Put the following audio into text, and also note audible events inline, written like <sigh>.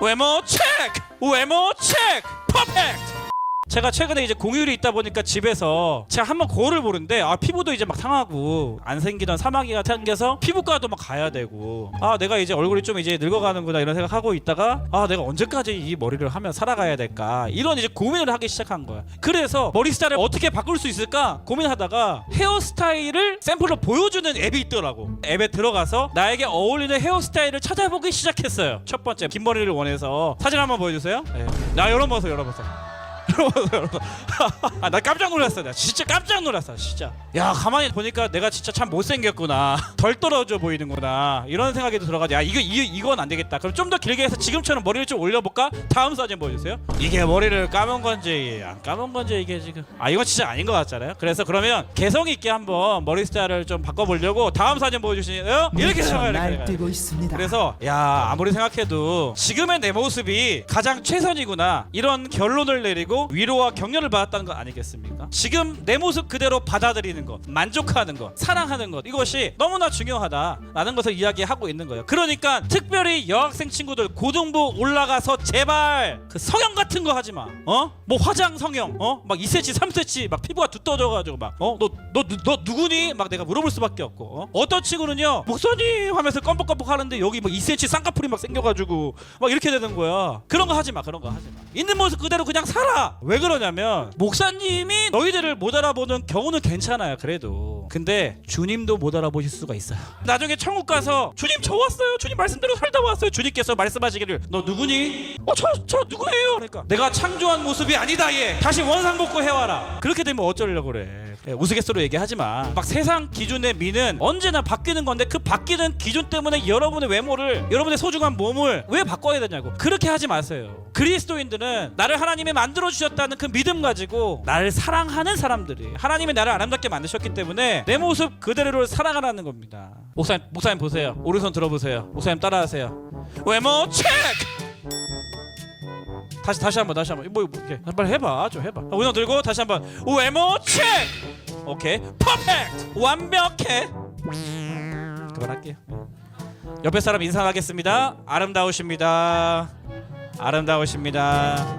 외모 체크 외모 체크 퍼펙트 제가 최근에 이제 공휴일이 있다 보니까 집에서 제가 한번 거울을 보는데 아 피부도 이제 막 상하고 안 생기던 사마귀가 생겨서 피부과도 막 가야 되고 아 내가 이제 얼굴이 좀 이제 늙어가는구나 이런 생각하고 있다가 아 내가 언제까지 이 머리를 하면 살아가야 될까? 이런 이제 고민을 하기 시작한 거야. 그래서 머리 스타일을 어떻게 바꿀 수 있을까 고민하다가 헤어스타일을 샘플로 보여주는 앱이 있더라고. 앱에 들어가서 나에게 어울리는 헤어스타일을 찾아보기 시작했어요. 첫 번째 긴 머리를 원해서. 사진 한번 보여주세요. 네. 나 열어보세요 열어보세요 아, <laughs> 나 깜짝 놀랐어. 나 진짜 깜짝 놀랐어. 진짜. 야, 가만히 보니까 내가 진짜 참 못생겼구나. <laughs> 덜 떨어져 보이는구나. 이런 생각이 들어가지고 야, 이거 이, 이건 안 되겠다. 그럼 좀 더 길게 해서 지금처럼 머리를 좀 올려 볼까? 다음 사진 보여 주세요. 이게 머리를 감은 건지 안 감은 건지 이게 지금 아, 이건 진짜 아닌 것 같잖아요. 그래서 그러면 개성 있게 한번 머리 스타일을 좀 바꿔 보려고 다음 사진 보여 주시나요? 이렇게 생각을 날뛰고 있습니다. 그래서 야 아무리 생각해도 지금의 내 모습이 가장 최선이구나 이런 결론을 내리고 위로와 격려를 받았다는 것 아니겠습니까? 지금 내 모습 그대로 받아들이는 것, 만족하는 것, 사랑하는 것 이것이 너무나 중요하다라는 것을 이야기하고 있는 거예요. 그러니까 특별히 여학생 친구들 고등부 올라가서 제발 그 성형 같은 거 하지 마. 어? 뭐 화장 성형, 어? 막 2cm, 3cm 막 피부가 두터워져가지고 막 어? 너 너 너 누구니? 막 내가 물어볼 수밖에 없고 어? 어떤 친구는요 목사님 하면서 껌뻑껌뻑 하는데 여기 막 2cm 쌍꺼풀이 막 생겨가지고 막 이렇게 되는 거야 그런 거 하지 마 그런 거 하지 마 있는 모습 그대로 그냥 살아 왜 그러냐면 목사님이 너희들을 못 알아보는 경우는 괜찮아요 그래도 근데 주님도 못 알아보실 수가 있어요 나중에 천국 가서 주님 저 왔어요 주님 말씀대로 살다 왔어요 주님께서 말씀하시기를 너 누구니? 어저저 누구예요? 그러니까 내가 창조한 모습이 아니다 얘 다시 원상복구 해와라 그렇게 되면 어쩌려고 그래 예, 우스갯소리로 얘기하지 마. 막 세상 기준의 미는 언제나 바뀌는 건데 그 바뀌는 기준 때문에 여러분의 외모를 여러분의 소중한 몸을 왜 바꿔야 되냐고. 그렇게 하지 마세요. 그리스도인들은 나를 하나님이 만들어 주셨다는 그 믿음 가지고 나를 사랑하는 사람들이 하나님이 나를 아름답게 만드셨기 때문에 내 모습 그대로를 사랑하라는 겁니다. 목사님 목사님 보세요. 오른손 들어보세요. 목사님 따라하세요. 외모 체크. 다시 다시 한번 다시 한번. 뭐, 뭐 이렇게. 빨리 해봐. 좀 해봐. 오늘 들고 다시 한번. 외모 체크! 오케이. 퍼펙트! 완벽해! 그만할게요 옆에 사람 인사하겠습니다. 아름다우십니다. 아름다우십니다